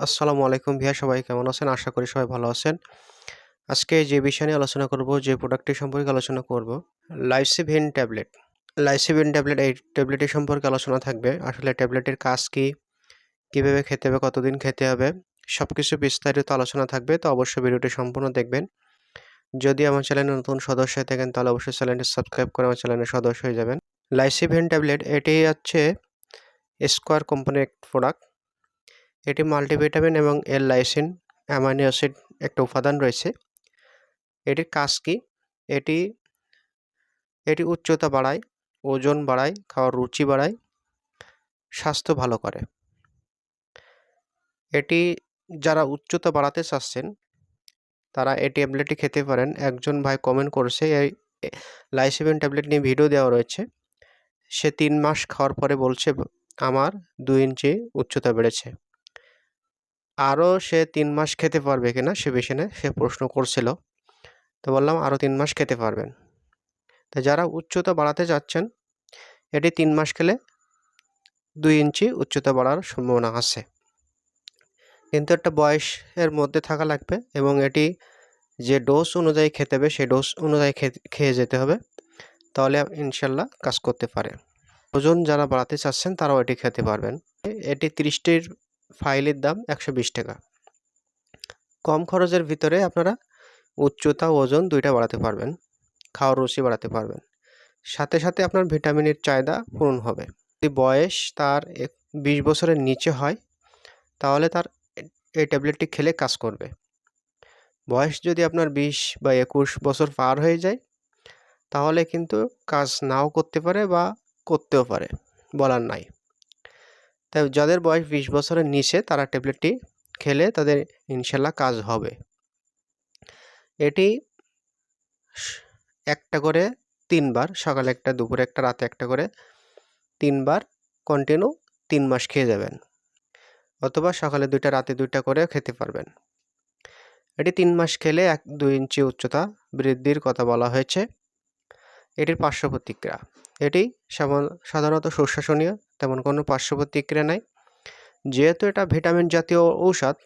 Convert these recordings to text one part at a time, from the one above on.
আসসালামু আলাইকুম ভিয়া সবাই কেমন আছেন? আশা করি সবাই ভালো আছেন। আজকে যে বিষয় নিয়ে আলোচনা করব, যে প্রোডাক্টটি সম্পর্কে আলোচনা করব লাইসিভিন ট্যাবলেট লাইসিভিন ট্যাবলেট এই ট্যাবলেটের সম্পর্কে আলোচনা থাকবে। আসলে ট্যাবলেটের কাজ কি, কীভাবে খেতে হবে, কতদিন খেতে হবে সব কিছু বিস্তারিত আলোচনা থাকবে, তো অবশ্যই ভিডিওটি সম্পূর্ণ দেখবেন। যদি আমার চ্যানেলে নতুন সদস্য হয়ে থাকেন, তাহলে অবশ্যই চ্যানেলটি সাবস্ক্রাইব করে আমার চ্যানেলের সদস্য হয়ে যাবেন। লাইসিভিন ট্যাবলেট এটি হচ্ছে স্কোয়ার কোম্পানির প্রোডাক্ট এটি মাল্টিভিটামিন এবং এল লাইসিন অ্যামাইনো অ্যাসিড একটা উপাদান রয়েছে। এটির কাজ কি? এটি এটি উচ্চতা বাড়ায়, ওজন বাড়ায়, খাওয়ার রুচি বাড়ায়, স্বাস্থ্য ভালো করে। এটি যারা উচ্চতা বাড়াতে চাচ্ছেন, তারা এই ট্যাবলেটটি খেতে পারেন। একজন ভাই কমেন্ট করেছে এই লাইসিভেন ট্যাবলেট নিয়ে ভিডিও দেওয়া রয়েছে। সে তিন মাস খাওয়ার পরে বলছে, আমার দুই ইঞ্চি উচ্চতা বেড়েছে। আরও সে তিন মাস খেতে পারবে কিনা সে বিষয়ে সে প্রশ্ন করছিল। তো বললাম আরও তিন মাস খেতে পারবেন। তো যারা উচ্চতা বাড়াতে যাচ্ছেন, এটি তিন মাস খেলে দুই ইঞ্চি উচ্চতা বাড়ার সম্ভাবনা আছে। কিন্তু একটা বয়সের মধ্যে থাকা লাগবে এবং এটি যে ডোজ অনুযায়ী খেতে হবে সেই ডোজ অনুযায়ী খেয়ে যেতে হবে। তাহলে ইনশাল্লাহ কাজ করতে পারে। ওজন যারা বাড়াতে চাচ্ছেন, তারাও এটি খেতে পারবেন। এটি ত্রিশটির ফাইলের দাম একশো বিশ টাকা। কম খরচের ভিতরে আপনারা উচ্চতা ওজন দুইটা বাড়াতে পারবেন, খাওয়ার রুচি বাড়াতে পারবেন। সাথে সাথে আপনার ভিটামিনের চাহিদা পূরণ হবে। যদি বয়স তার বিশ বছরের নিচে হয়, তাহলে তার এই ট্যাবলেটটি খেলে কাজ করবে। বয়স যদি আপনার বিশ বা একুশ বছর পার হয়ে যায়, তাহলে কিন্তু কাজ নাও করতে পারে বা করতেও পারে, বলার নাই। তাই যাদের বয়স বিশ বছরের নিচে তারা ট্যাবলেটটি খেলে তাদের ইনশাল্লাহ কাজ হবে। এটি একটা করে তিনবার, সকালে একটা, দুপুরে একটা, রাতে একটা করে তিনবার কন্টিনিউ তিন মাস খেয়ে যাবেন। অথবা সকালে দুইটা, রাতে দুইটা করে খেতে পারবেন। এটি তিন মাস খেলে এক, দুই ইঞ্চি উচ্চতা বৃদ্ধির কথা বলা হয়েছে। এটির পার্শ্ব প্রতিক্রিয়া এটি সাধারণত সুশাসনীয়, তেমন কোনো পার্শ্ব প্রতিক্রিয়া নাই। যেহেতু এটা ভিটামিন জাতীয় ঔষধ,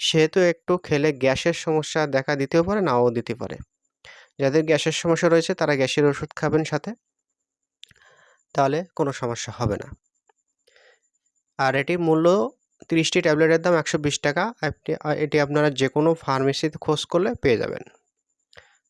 সেহেতু একটু খেলে গ্যাসের সমস্যা দেখা দিতেও পারে, নাও দিতে পারে। যাদের গ্যাসের সমস্যা রয়েছে, তারা গ্যাসের ওষুধ খাবেন সাথে। তাহলে কোনো সমস্যা হবে না। আর এটি মূল্য তিরিশটি ট্যাবলেটের দাম একশো বিশ টাকা। এটি আপনারা যে কোনো ফার্মেসিতে খোঁজ করলে পেয়ে যাবেন।